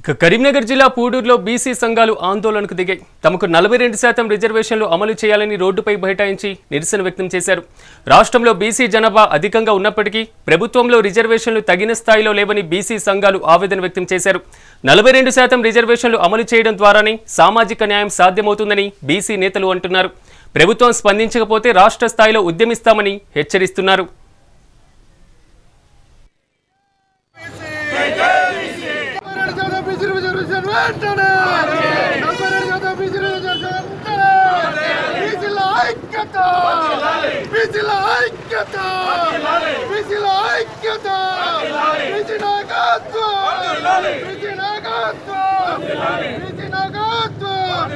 ఇక కరీంనగర్ జిల్లా పూడూరులో బీసీ సంఘాలు ఆందోళనకు దిగాయి. తమకు నలభై రెండు శాతం రిజర్వేషన్లు అమలు చేయాలని రోడ్డుపై బైఠాయించి నిరసన వ్యక్తం చేశారు. రాష్ట్రంలో బీసీ జనాభా అధికంగా ఉన్నప్పటికీ ప్రభుత్వంలో రిజర్వేషన్లు తగిన స్థాయిలో లేవని బీసీ సంఘాలు ఆవేదన వ్యక్తం చేశారు. నలభై రెండు శాతం రిజర్వేషన్లు అమలు చేయడం ద్వారానే సామాజిక న్యాయం సాధ్యమవుతుందని బీసీ నేతలు అంటున్నారు. ప్రభుత్వం స్పందించకపోతే రాష్ట్ర స్థాయిలో ఉద్యమిస్తామని హెచ్చరిస్తున్నారు నలభై శాతం బీసీ రిజర్వేషన్ వెంటనే నలభై రెండు శాతం బీసీ రిజర్వేషన్ వెంటనే బీసీల ఐక్యత బీసీల ఐక్యత బీసీల ఐక్యత బీసీ నాయకత్వం బీసీ నాయకత్వం బీసీ నాయకత్వం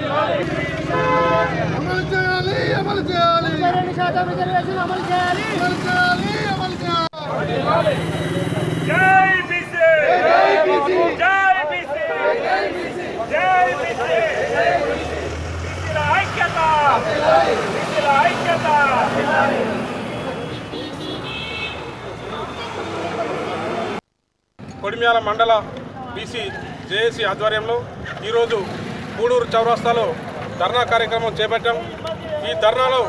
అమలు చేయాలి అమలు చేయాలి రెండు శాతం రిజర్వేషన్ అమలు చేయాలి అమలు చేయాలి అమలు చేయాలి జై బీసీ జై బీసీ జై బీసీ బీసీల ఐక్యత బీసీల ఐక్యత కొడిమ్యాల మండల బీసీ జేఏసీ ఆధ్వర్యంలో ఈరోజు గూడూరు చౌరస్తాలో ధర్నా కార్యక్రమం చేపట్టాం. ఈ ధర్నాలో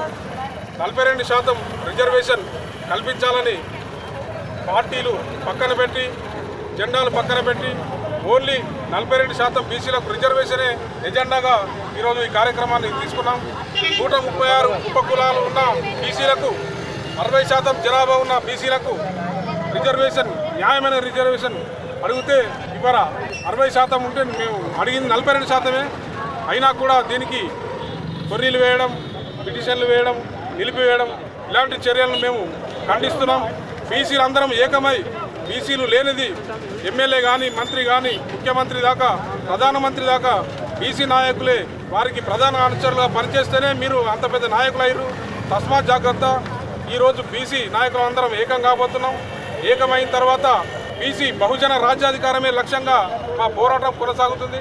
నలభై రెండు శాతం రిజర్వేషన్ కల్పించాలని పార్టీలు పక్కన పెట్టి జెండాలు పక్కన పెట్టి ఓన్లీ నలభై రెండు శాతం బీసీలకు రిజర్వేషనే ఎజెండాగా ఈరోజు ఈ కార్యక్రమాన్ని తీసుకున్నాం. నూట ముప్పై ఆరు ఉపకులాలు ఉన్న బీసీలకు అరవై శాతం జనాభా ఉన్న బీసీలకు రిజర్వేషన్ న్యాయమైన రిజర్వేషన్ అడిగితే ఇవ్వరా అరవై శాతం ఉంటే మేము అడిగింది నలభై రెండు శాతమే. అయినా కూడా దీనికి కొర్రీలు వేయడం పిటిషన్లు వేయడం నిలిపివేయడం ఇలాంటి చర్యలను మేము ఖండిస్తున్నాం. బీసీలు అందరం ఏకమై బీసీలు లేనిది ఎమ్మెల్యే కానీ మంత్రి కానీ ముఖ్యమంత్రి దాకా ప్రధానమంత్రి దాకా బీసీ నాయకులే వారికి ప్రధాన అనుచరులుగా పనిచేస్తేనే మీరు అంత పెద్ద నాయకులు అయ్యారు తస్మాత్ జాగ్రత్త ఈరోజు బీసీ నాయకులు అందరం ఏకం కాబోతున్నాం. ఏకమైన తర్వాత బీసీ బహుజన రాజ్యాధికారమే లక్ష్యంగా మా పోరాటం కొనసాగుతుంది.